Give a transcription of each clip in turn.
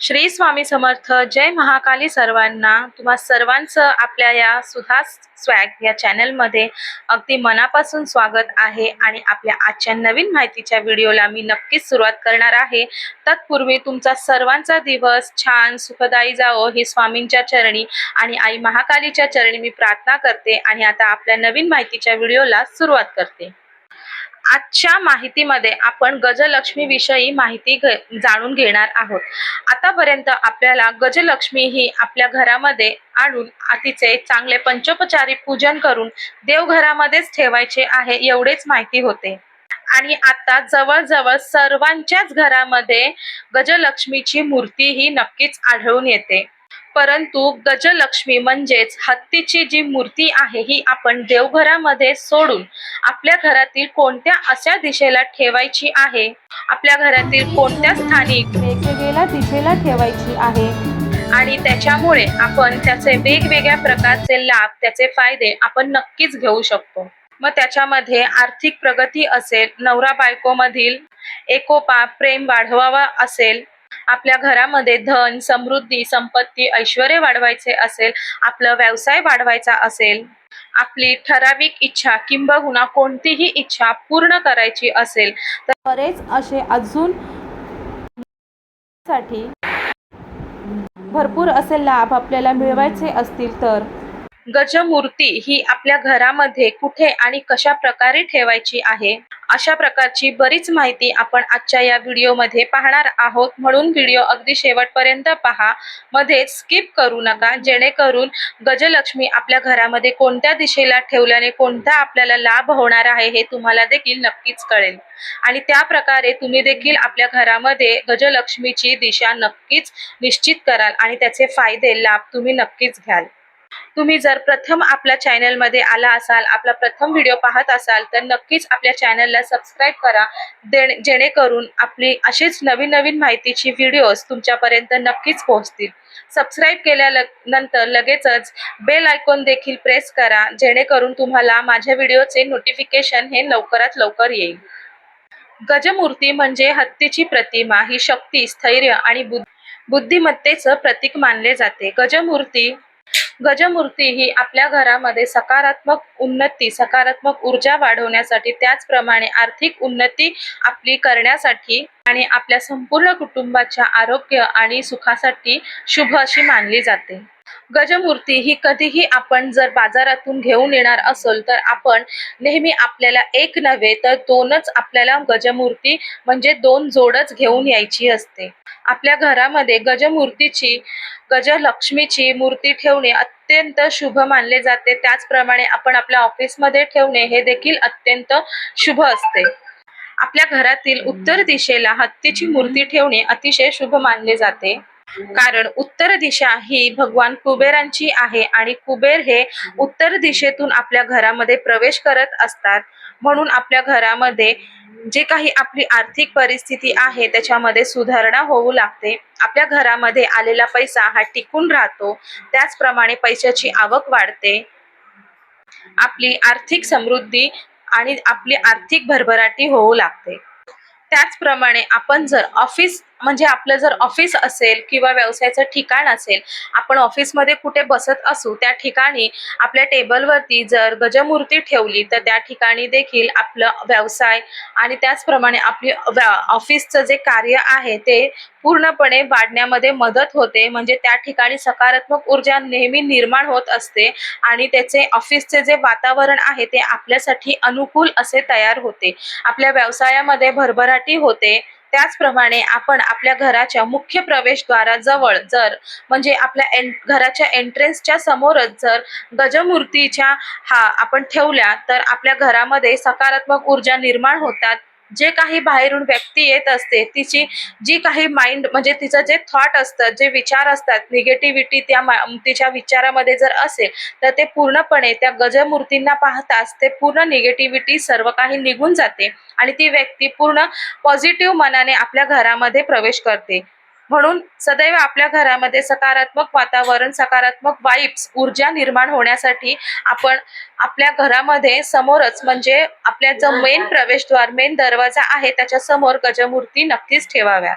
श्री स्वामी समर्थ जय महाकाली सर्वांना. तुम्हा सर्वांचं आपल्या या सुधा स्वॅग या चॅनलमध्ये अगदी मनापासून स्वागत आहे आणि आपल्या आजच्या नवीन माहितीच्या व्हिडिओला मी नक्कीच सुरुवात करणार आहे. तत्पूर्वी तुमचा सर्वांचा दिवस छान सुखदायी जावो ही स्वामींच्या चरणी आणि आई महाकालीच्या चरणी मी प्रार्थना करते आणि आता आपल्या नवीन माहितीच्या व्हिडिओला सुरुवात करते. आजच्या माहितीमध्ये आपण गजलक्ष्मी विषयी माहिती जाणून घेणार आहोत. आतापर्यंत आपल्याला गजलक्ष्मी ही आपल्या घरामध्ये आणून तिचे चांगले पंचोपचारी पूजन करून देवघरामध्येच ठेवायचे आहे एवढेच माहिती होते. आणि आता जवळजवळ सर्वांच्याच घरामध्ये गजलक्ष्मीची मूर्ती ही नक्कीच आढळून येते. परंतु गजलक्ष्मी म्हणजेच हत्तीची जी मूर्ती आहे ही आपण देवघरामध्ये सोडून आपल्या घरातील कोणत्या अशा दिशेला ठेवायची आहे? आपल्या घरातील कोणत्या स्थानी वेगवेगळ्या दिशेला ठेवायची आहे? आणि त्याच्यामुळे आपण त्याचे वेगवेगळ्या प्रकारचे लाभ त्याचे फायदे आपण नक्कीच घेऊ शकतो. मग त्याच्यामध्ये आर्थिक प्रगती असेल नवरा बायको मधील एकोपा प्रेम वाढवावा असेल आपल्या घरामध्ये धन समृद्धी संपत्ती ऐश्वर वाढवायचे असेल आपला व्यवसाय वाढवायचा असेल आपली ठराविक इच्छा किंबहुना कोणतीही इच्छा पूर्ण करायची असेल तर बरेच असे अजून साठी भरपूर असे लाभ आपल्याला मिळवायचे असतील तर? गजमूर्ती ही आपल्या घरामध्ये कुठे आणि कशा प्रकारे ठेवायची आहे? अशा प्रकारची बरीच माहिती आपण आजच्या या व्हिडिओमध्ये पाहणार आहोत. म्हणून व्हिडिओ अगदी शेवटपर्यंत पहा. मध्ये स्किप करू नका. जेणेकरून गजलक्ष्मी आपल्या घरामध्ये कोणत्या दिशेला ठेवल्याने कोणता आपल्याला लाभ होणार आहे हे तुम्हाला देखील नक्कीच कळेल. आणि त्या प्रकारे तुम्ही देखील आपल्या घरामध्ये गजलक्ष्मीची दिशा नक्कीच निश्चित कराल आणि त्याचे फायदे लाभ तुम्ही नक्कीच घ्याल. तुम्ही जर प्रथम आपल्या चॅनलमध्ये आला असाल आपला प्रथम व्हिडिओ पाहत असाल तर नक्कीच आपल्या चॅनलला सबस्क्राईब करा. दे- जेणेकरून आपली अशीच नवीन नवीन माहितीची व्हिडिओज तुमच्यापर्यंत नक्कीच पोहोचतील. सबस्क्राईब केल्या लग- नंतर लगेचच बेल आयकॉन देखील प्रेस करा जेणेकरून तुम्हाला माझ्या व्हिडिओचे नोटिफिकेशन हे लवकरात लवकर येईल. गजमूर्ती म्हणजे हत्तीची प्रतिमा. ही शक्ती स्थैर्य आणि बुद्ध बुद्धिमत्तेचं प्रतीक मानले जाते. गजमूर्ती गजमूर्ती ही आपल्या घरामध्ये सकारात्मक उन्नती सकारात्मक ऊर्जा वाढवण्यासाठी त्याचप्रमाणे आर्थिक उन्नती आपली करण्यासाठी आणि आपल्या संपूर्ण कुटुंबाच्या आरोग्य आणि सुखासाठी शुभ अशी मानली जाते. गजमूर्ती ही कधीही आपण जर बाजारातून घेऊन येणार असेल तर आपण नेहमी आपल्याला एक नव्हे तर दोनच आपल्याला गजमूर्ती म्हणजे दोन जोडच घेऊन यायची असते. आपल्या घरामध्ये गजमूर्तीची गजलक्ष्मीची मूर्ती ठेवणे अत्यंत शुभ मानले जाते. त्याचप्रमाणे आपण आपल्या ऑफिसमध्ये ठेवणे हे देखील अत्यंत शुभ असते. आपल्या घरातील उत्तर दिशेला हत्तीची मूर्ती ठेवणे अतिशय शुभ मानले जाते. कारण उत्तर दिशा ही भगवान कुबेरांची आहे आणि कुबेर हे उत्तर दिशेतून आपल्या घरामध्ये प्रवेश करत असतात. म्हणून आपल्या घरामध्ये जे काही आपली आर्थिक परिस्थिती आहे त्याच्यामध्ये सुधारणा होऊ लागते. आपल्या घरामध्ये आलेला पैसा हा टिकून राहतो. त्याचप्रमाणे पैशाची आवक वाढते. आपली आर्थिक समृद्धी आणि आपली आर्थिक भरभराटी होऊ लागते. त्याचप्रमाणे आपण जर ऑफिस म्हणजे आपलं जर ऑफिस असेल किंवा व्यवसायाचं ठिकाण असेल आपण ऑफिसमध्ये कुठे बसत असू त्या ठिकाणी आपल्या टेबलवरती जर गजमूर्ती ठेवली तर त्या ठिकाणी देखील आपलं व्यवसाय आणि त्याचप्रमाणे आपली व्या- ऑफिसचं जे कार्य आहे ते पूर्णपणे वाढण्यामध्ये मदत होते. म्हणजे त्या ठिकाणी सकारात्मक ऊर्जा नेहमी निर्माण होत असते आणि त्याचे ऑफिसचे जे वातावरण आहे ते आपल्यासाठी अनुकूल असे तयार होते. आपल्या व्यवसायामध्ये भरभराटी होते. त्याचप्रमाणे आपण आपल्या घराच्या मुख्य प्रवेशद्वाराजवळ जर म्हणजे आपल्या एन घराच्या एंट्रेन्सच्या समोरच जर गजमूर्तीच्या हा आपण ठेवल्या तर आपल्या घरामध्ये सकारात्मक ऊर्जा निर्माण होतात. जे काही बाहेरून व्यक्ती येत असते तिची जी काही माइंड म्हणजे तिचं जे थॉट असतं जे विचार असतात निगेटिव्हिटी त्या तिच्या विचारामध्ये जर असेल तर ते पूर्णपणे त्या गजमूर्तींना पाहताच ते पूर्ण निगेटिव्हिटी सर्व काही निघून जाते आणि ती व्यक्ती पूर्ण पॉझिटिव्ह मनाने आपल्या घरामध्ये प्रवेश करते. म्हणून सदैव आपल्या घरामध्ये सकारात्मक वातावरण सकारात्मक वाईब्स ऊर्जा निर्माण होण्यासाठी आपण आपल्या घरामध्ये समोरच म्हणजे आपल्या जो मेन प्रवेशद्वार मेन दरवाजा आहे त्याच्यासमोर गजमूर्ती नक्कीच ठेवाव्या.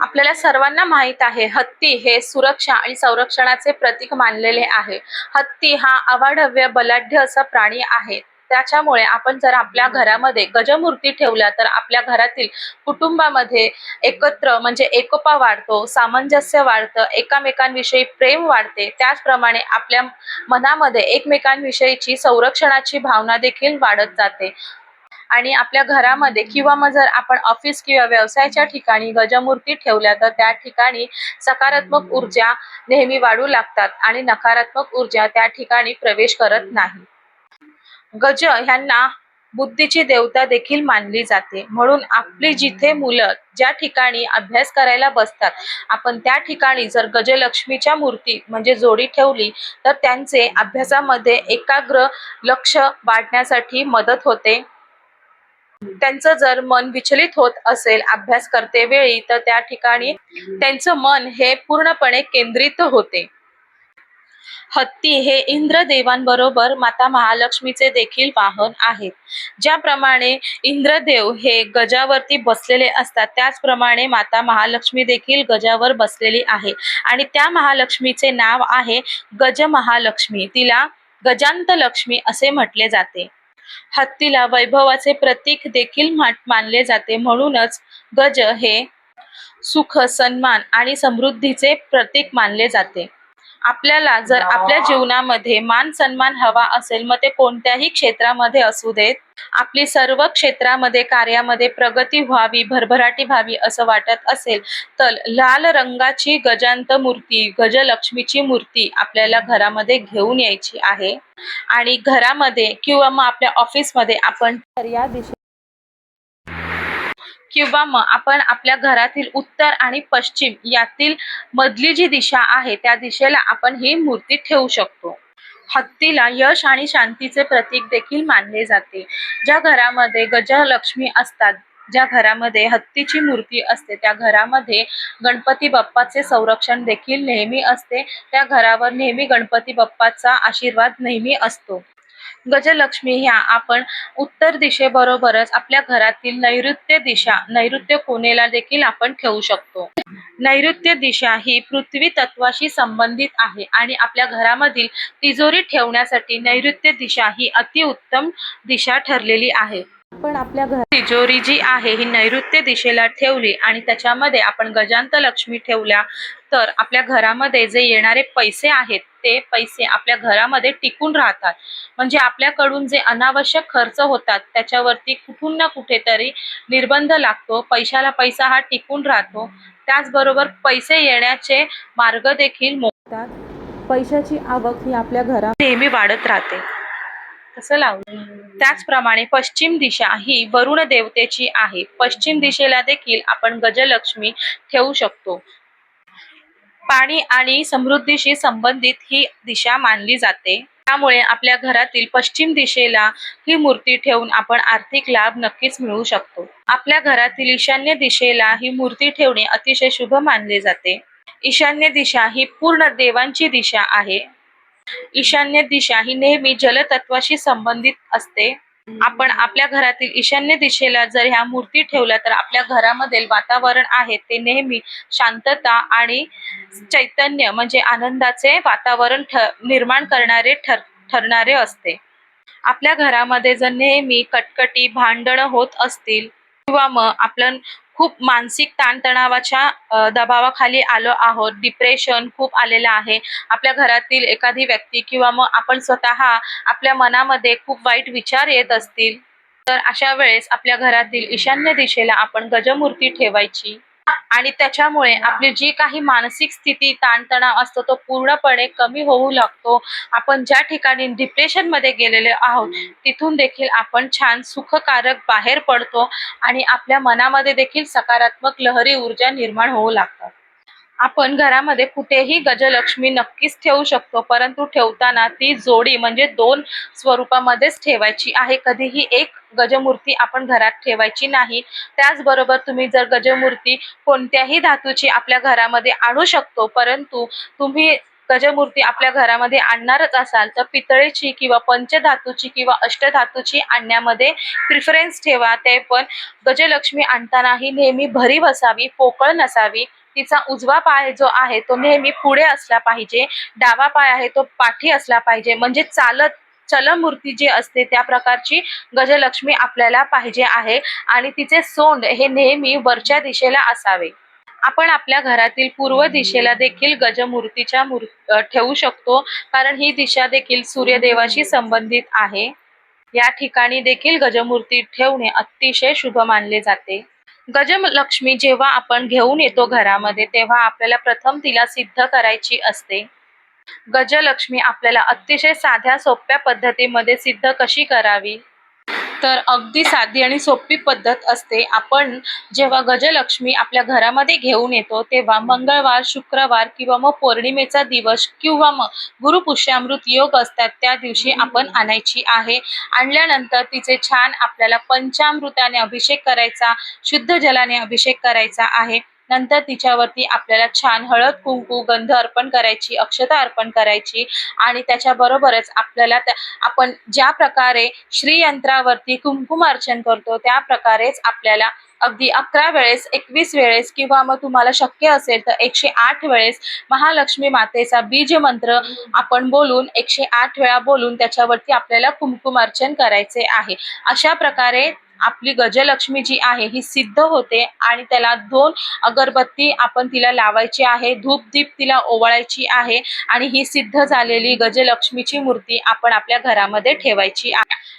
आपल्याला सर्वांना माहीत आहे हत्ती हे सुरक्षा आणि संरक्षणाचे प्रतीक मानलेले आहे. हत्ती हा अवाढव्य बलाढ्य असा प्राणी आहे. त्याच्यामुळे आपण जर आपल्या घरामध्ये गजमूर्ती ठेवल्या तर आपल्या घरातील कुटुंबामध्ये एकत्र म्हणजे एकोपा वाढतो सामंजस्य वाढतं एकामेकांविषयी प्रेम वाढते. त्याचप्रमाणे आपल्या मनामध्ये एकमेकांविषयीची संरक्षणाची भावना देखील वाढत जाते. आणि आपल्या घरामध्ये किंवा मग जर आपण ऑफिस किंवा व्यवसायाच्या ठिकाणी गजमूर्ती ठेवल्या तर त्या ठिकाणी सकारात्मक ऊर्जा नेहमी वाढू लागतात आणि नकारात्मक ऊर्जा त्या ठिकाणी प्रवेश करत नाही. गज ह्यांना बुद्धीची देवता देखील मानली जाते. म्हणून आपली जिथे मुलं ज्या ठिकाणी अभ्यास करायला बसतात आपण त्या ठिकाणी जर गजलक्ष्मीच्या मूर्ती म्हणजे जोडी ठेवली तर त्यांचे अभ्यासामध्ये एकाग्र लक्ष वाढण्यासाठी मदत होते. त्यांचं जर मन विचलित होत असेल अभ्यास करते वेळी तर त्या ठिकाणी त्यांचं मन हे पूर्णपणे केंद्रित होते. हत्ती हे इंद्रदेवांबरोबर माता महालक्ष्मीचे देखील वाहन आहेत. ज्याप्रमाणे इंद्रदेव हे गजावरती बसलेले असतात त्याचप्रमाणे माता महालक्ष्मी देखील गजावर बसलेली आहे. आणि त्या महालक्ष्मीचे नाव आहे गज महालक्ष्मी. तिला गजांत लक्ष्मी असे म्हटले जाते. हत्तीला वैभवाचे प्रतीक देखील मानले जाते. म्हणूनच गज हे सुख सन्मान आणि समृद्धीचे प्रतीक मानले जाते. आपल्याला जर आपल्या जीवनामध्ये मान सन्मान हवा असेल मग ते कोणत्याही क्षेत्रामध्ये असू देत. आपली सर्व क्षेत्रामध्ये कार्यामध्ये प्रगती व्हावी भरभराटी व्हावी असं वाटत असेल तर लाल रंगाची गजांत मूर्ती गजलक्ष्मीची मूर्ती आपल्याला घरामध्ये घेऊन यायची आहे. आणि घरामध्ये किंवा मग आपल्या ऑफिसमध्ये आपण तर या दिशे किंवा मग आपण आपल्या घरातील उत्तर आणि पश्चिम यातील मधली जी दिशा आहे त्या दिशेला आपण ही मूर्ती ठेवू शकतो. हत्तीला यश आणि शांतीचे प्रतीक देखील मानले जाते. ज्या घरामध्ये गजलक्ष्मी असतात ज्या घरामध्ये हत्तीची मूर्ती असते त्या घरामध्ये गणपती बाप्पाचे संरक्षण देखील नेहमी असते त्या घरावर नेहमी गणपती बाप्पाचा आशीर्वाद नेहमी असतो. गजलक्ष्मी ह्या आपण उत्तर दिशेबरोबरच आपल्या घरातील नैऋत्य दिशा नैऋत्य कोणेला देखील आपण ठेवू शकतो. नैऋत्य दिशा ही पृथ्वी तत्वाशी संबंधित आहे आणि आपल्या घरामधील तिजोरी ठेवण्यासाठी नैऋत्य दिशा ही अतिउत्तम दिशा ठरलेली आहे. पण आपल्या घर तिजोरी जी आहे ही नैऋत्य दिशेला ठेवली आणि त्याच्यामध्ये आपण गजांत लक्ष्मी ठेवल्या तर आपल्या घरामध्ये जे येणारे पैसे आहेत ते पैसे आपल्या घरामध्ये टिकून राहतात. म्हणजे आपल्याकडून जे अनावश्यक खर्च होतात त्याच्यावरती कुठून ना कुठेतरी निर्बंध लागतो पैशाला पैसा हा टिकून राहतो. त्याचबरोबर पैसे येण्याचे मार्ग देखील मो- येतात पैशाची आवक ही आपल्या घरा नेहमी वाढत राहते. तसं लावलं. त्याचप्रमाणे पश्चिम दिशा ही वरुण देवतेची आहे. पश्चिम दिशेला देखील आपण गजलक्ष्मी ठेवू शकतो. पाणी आणि समृद्धीशी संबंधित ही दिशा मानली जाते. त्यामुळे आपल्या घरातील पश्चिम दिशेला ही मूर्ती ठेवून आपण आर्थिक लाभ नक्कीच मिळवू शकतो. आपल्या घरातील ईशान्य दिशेला ही मूर्ती ठेवणे अतिशय शुभ मानले जाते. ईशान्य दिशा ही पूर्ण देवांची दिशा आहे. ईशान्य दिशा ही नेहमी जलतत्वाशी संबंधित असते. आपण आपल्या घरातील ईशान्य दिशेला जर ह्या मूर्ती ठेवल्या तर आपल्या घरामधील वातावरण आहे ते नेहमी शांतता आणि चैतन्य म्हणजे आनंदाचे वातावरण निर्माण करणारे ठर ठरणारे असते. आपल्या घरामध्ये जर नेहमी कटकटी भांडणं होत असतील किंवा मग आपण खूप मानसिक ताणतणावाच्या दबावाखाली आलो आहोत डिप्रेशन खूप आलेलं आहे. आपल्या घरातील एखादी व्यक्ती किंवा मग आपण स्वतः आपल्या मनामध्ये खूप वाईट विचार येत असतील तर अशा वेळेस आपल्या घरातील ईशान्य दिशेला आपण गजमूर्ती ठेवायची. आणि त्याच्यामुळे आपली जी काही मानसिक स्थिती ताणतणाव असतो तो पूर्णपणे कमी होऊ लागतो. आपण ज्या ठिकाणी डिप्रेशनमध्ये गेलेले आहोत तिथून देखील आपण छान सुखकारक बाहेर पडतो आणि आपल्या मनामध्ये देखील सकारात्मक लहरी ऊर्जा निर्माण होऊ लागतात. आपण घरामध्ये कुठेही गजलक्ष्मी नक्कीच ठेवू शकतो परंतु ठेवताना ती जोडी म्हणजे दोन स्वरूपामध्येच ठेवायची आहे. कधीही एक गजमूर्ती आपण घरात ठेवायची नाही. त्याचबरोबर तुम्ही जर गजमूर्ती कोणत्याही धातूची आपल्या घरामध्ये आणू शकतो परंतु तुम्ही गजमूर्ती आपल्या घरामध्ये आणणारच असाल तर पितळेची किंवा पंचधातूची किंवा अष्टधातूची आणण्यामध्ये प्रिफरन्स ठेवा. ते पण गजलक्ष्मी आणतानाही नेहमी भरीव असावी पोकळ नसावी. तिचा उजवा पाय जो आहे तो नेहमी पुढे असला पाहिजे. डावा पाय आहे तो पाठी असला पाहिजे. म्हणजे चालत चलमूर्ती जी असते त्या प्रकारची गजलक्ष्मी आपल्याला पाहिजे आहे. आणि तिचे सोंड हे नेहमी वरच्या दिशेला असावे. आपण आपल्या घरातील पूर्व दिशेला देखील गजमूर्तीच्या मूर्ती ठेवू शकतो. कारण ही दिशा देखील सूर्यदेवाशी संबंधित आहे. या ठिकाणी देखील गजमूर्ती ठेवणे अतिशय शुभ मानले जाते. गजलक्ष्मी जेव्हा आपण घेऊन येतो घरामध्ये तेव्हा आपल्याला प्रथम तिला सिद्ध करायची असते. गजलक्ष्मी आपल्याला अतिशय साध्या सोप्या पद्धतीमध्ये सिद्ध कशी करावी? तर अगदी साधी आणि सोपी पद्धत असते. आपण जेव्हा गजलक्ष्मी आपल्या घरामध्ये घेऊन येतो तेव्हा मंगळवार शुक्रवार किंवा मग पौर्णिमेचा दिवस किंवा मग गुरुपुष्यामृत योग असतात त्या दिवशी आपण आणायची आहे. आणल्यानंतर तिचे छान आपल्याला पंचामृताने अभिषेक करायचा शुद्ध जलाने अभिषेक करायचा आहे. नंतर तिच्यावरती आपल्याला छान हळद कुंकू गंध अर्पण करायची अक्षता अर्पण करायची आणि त्याच्याबरोबरच आपल्याला आपण ज्या प्रकारे श्रीयंत्रावरती कुंकुमार्चन करतो त्या प्रकारेच आपल्याला अगदी अकरा वेळेस एकवीस वेळेस किंवा मग तुम्हाला शक्य असेल तर एकशे आठ वेळेस महालक्ष्मी मातेचा बीज मंत्र आपण बोलून एकशे आठ वेळा बोलून त्याच्यावरती आपल्याला कुंकुमार्चन करायचे आहे. अशा प्रकारे आपली गजलक्ष्मी जी आहे ही सिद्ध होते आणि त्याला दोन अगरबत्ती आपण तिला लावायची आहे धूप दीप तिला ओवाळायची आहे आणि ही सिद्ध झालेली गजलक्ष्मीची मूर्ती आपण आपल्या घरामध्ये ठेवायची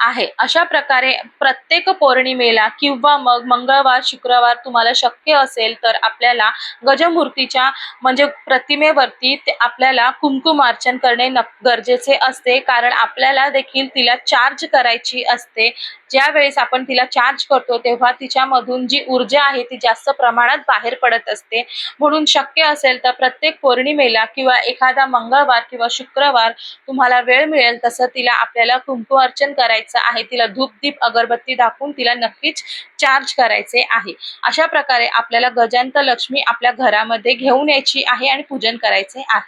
आहे. अशा प्रकारे प्रत्येक पौर्णिमेला किंवा मग मंगळवार शुक्रवार तुम्हाला शक्य असेल तर आपल्याला गजमूर्तीच्या म्हणजे प्रतिमेवरती आपल्याला कुंकुमार्चन करणे गरजेचे असते. कारण आपल्याला देखील तिला चार्ज करायची असते. ज्यावेळेस आपण तिला तिला चार्ज करतो तेव्हा तिच्यामधून जी ऊर्जा आहे ती जास्त प्रमाणात बाहेर पडत असते. म्हणून शक्य असेल तर प्रत्येक पौर्णिमेला किंवा एखादा मंगळवार किंवा शुक्रवार तुम्हाला वेळ मिळेल तसं तिला आपल्याला कुंकू अर्चन करायचं आहे. तिला धूप दीप अगरबत्ती दाखवून तिला नक्कीच चार्ज करायचे आहे. अशा प्रकारे आपल्याला गजांत लक्ष्मी आपल्या घरामध्ये घेऊन यायची आहे आणि पूजन करायचे आहे.